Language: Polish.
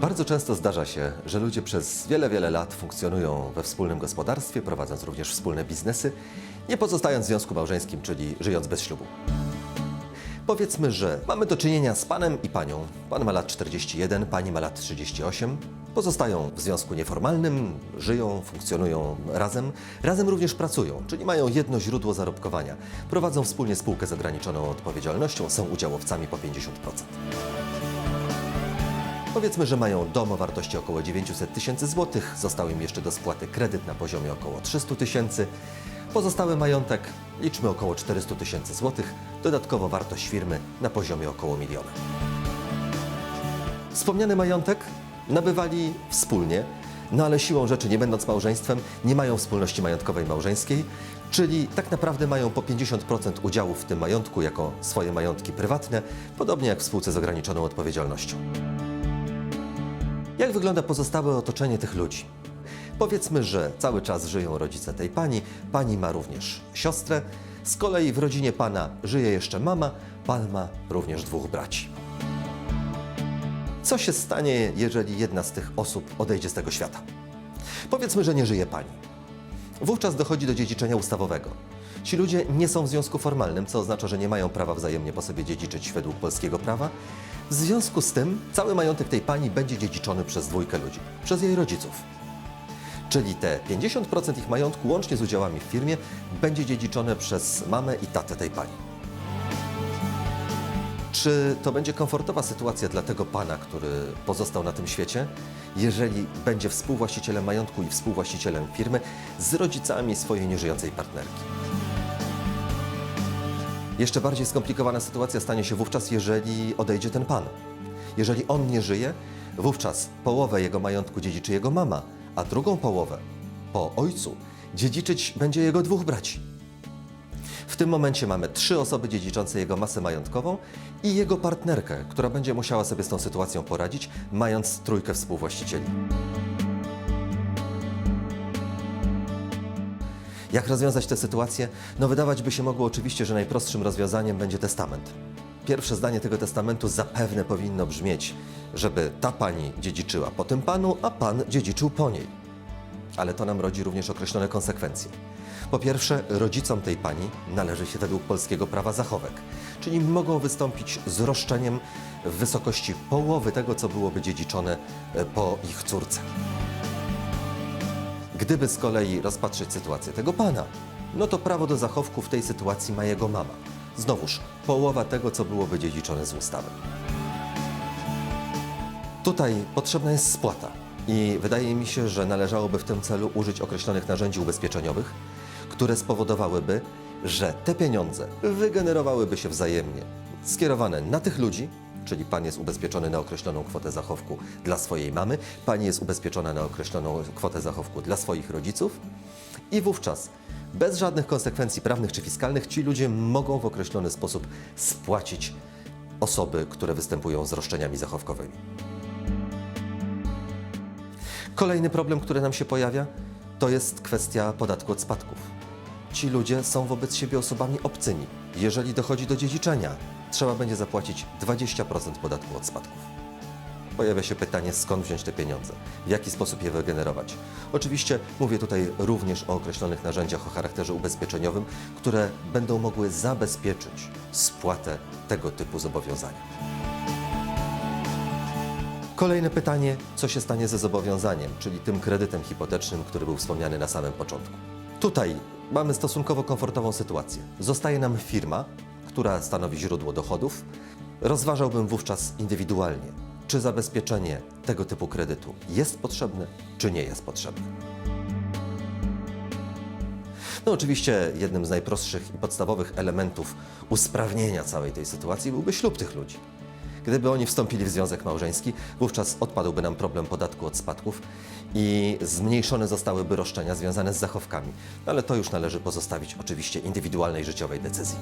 Bardzo często zdarza się, że ludzie przez wiele, wiele lat funkcjonują we wspólnym gospodarstwie, prowadząc również wspólne biznesy, nie pozostając w związku małżeńskim, czyli żyjąc bez ślubu. Powiedzmy, że mamy do czynienia z panem i panią. Pan ma lat 41, pani ma lat 38. Pozostają w związku nieformalnym, żyją, funkcjonują razem, razem również pracują, czyli mają jedno źródło zarobkowania. Prowadzą wspólnie spółkę z ograniczoną odpowiedzialnością, są udziałowcami po 50%. Powiedzmy, że mają dom o wartości około 900 tysięcy złotych, został im jeszcze do spłaty kredyt na poziomie około 300 tysięcy. Pozostały majątek liczmy około 400 tysięcy złotych, dodatkowo wartość firmy na poziomie około miliona. Wspomniany majątek nabywali wspólnie, no ale siłą rzeczy, nie będąc małżeństwem, nie mają wspólności majątkowej małżeńskiej, czyli tak naprawdę mają po 50% udziałów w tym majątku jako swoje majątki prywatne, podobnie jak w spółce z ograniczoną odpowiedzialnością. Jak wygląda pozostałe otoczenie tych ludzi? Powiedzmy, że cały czas żyją rodzice tej pani, pani ma również siostrę, z kolei w rodzinie pana żyje jeszcze mama, pan ma również dwóch braci. Co się stanie, jeżeli jedna z tych osób odejdzie z tego świata? Powiedzmy, że nie żyje pani. Wówczas dochodzi do dziedziczenia ustawowego. Ci ludzie nie są w związku formalnym, co oznacza, że nie mają prawa wzajemnie po sobie dziedziczyć według polskiego prawa. W związku z tym cały majątek tej pani będzie dziedziczony przez dwójkę ludzi, przez jej rodziców. Czyli te 50% ich majątku łącznie z udziałami w firmie będzie dziedziczone przez mamę i tatę tej pani. Czy to będzie komfortowa sytuacja dla tego pana, który pozostał na tym świecie, jeżeli będzie współwłaścicielem majątku i współwłaścicielem firmy z rodzicami swojej nieżyjącej partnerki? Jeszcze bardziej skomplikowana sytuacja stanie się wówczas, jeżeli odejdzie ten pan. Jeżeli on nie żyje, wówczas połowę jego majątku dziedziczy jego mama, a drugą połowę po ojcu dziedziczyć będzie jego dwóch braci. W tym momencie mamy trzy osoby dziedziczące jego masę majątkową i jego partnerkę, która będzie musiała sobie z tą sytuacją poradzić, mając trójkę współwłaścicieli. Jak rozwiązać tę sytuację? No wydawać by się mogło oczywiście, że najprostszym rozwiązaniem będzie testament. Pierwsze zdanie tego testamentu zapewne powinno brzmieć, żeby ta pani dziedziczyła po tym panu, a pan dziedziczył po niej. Ale to nam rodzi również określone konsekwencje. Po pierwsze, rodzicom tej pani należy się według polskiego prawa zachowek, czyli mogą wystąpić z roszczeniem w wysokości połowy tego, co byłoby dziedziczone e, po ich córce. Gdyby z kolei rozpatrzeć sytuację tego pana, no to prawo do zachowku w tej sytuacji ma jego mama. Znowuż połowa tego, co byłoby dziedziczone z ustawy. Tutaj potrzebna jest spłata i wydaje mi się, że należałoby w tym celu użyć określonych narzędzi ubezpieczeniowych, które spowodowałyby, że te pieniądze wygenerowałyby się wzajemnie, skierowane na tych ludzi, czyli pan jest ubezpieczony na określoną kwotę zachowku dla swojej mamy, pani jest ubezpieczona na określoną kwotę zachowku dla swoich rodziców i wówczas bez żadnych konsekwencji prawnych czy fiskalnych ci ludzie mogą w określony sposób spłacić osoby, które występują z roszczeniami zachowkowymi. Kolejny problem, który nam się pojawia, to jest kwestia podatku od spadków. Ci ludzie są wobec siebie osobami obcymi. Jeżeli dochodzi do dziedziczenia, trzeba będzie zapłacić 20% podatku od spadków. Pojawia się pytanie, skąd wziąć te pieniądze, w jaki sposób je wygenerować. Oczywiście mówię tutaj również o określonych narzędziach o charakterze ubezpieczeniowym, które będą mogły zabezpieczyć spłatę tego typu zobowiązania. Kolejne pytanie, co się stanie ze zobowiązaniem, czyli tym kredytem hipotecznym, który był wspomniany na samym początku. Tutaj mamy stosunkowo komfortową sytuację. Zostaje nam firma, która stanowi źródło dochodów. Rozważałbym wówczas indywidualnie, czy zabezpieczenie tego typu kredytu jest potrzebne, czy nie jest potrzebne. No oczywiście jednym z najprostszych i podstawowych elementów usprawnienia całej tej sytuacji byłby ślub tych ludzi. Gdyby oni wstąpili w związek małżeński, wówczas odpadłby nam problem podatku od spadków i zmniejszone zostałyby roszczenia związane z zachowkami. Ale to już należy pozostawić oczywiście indywidualnej życiowej decyzji.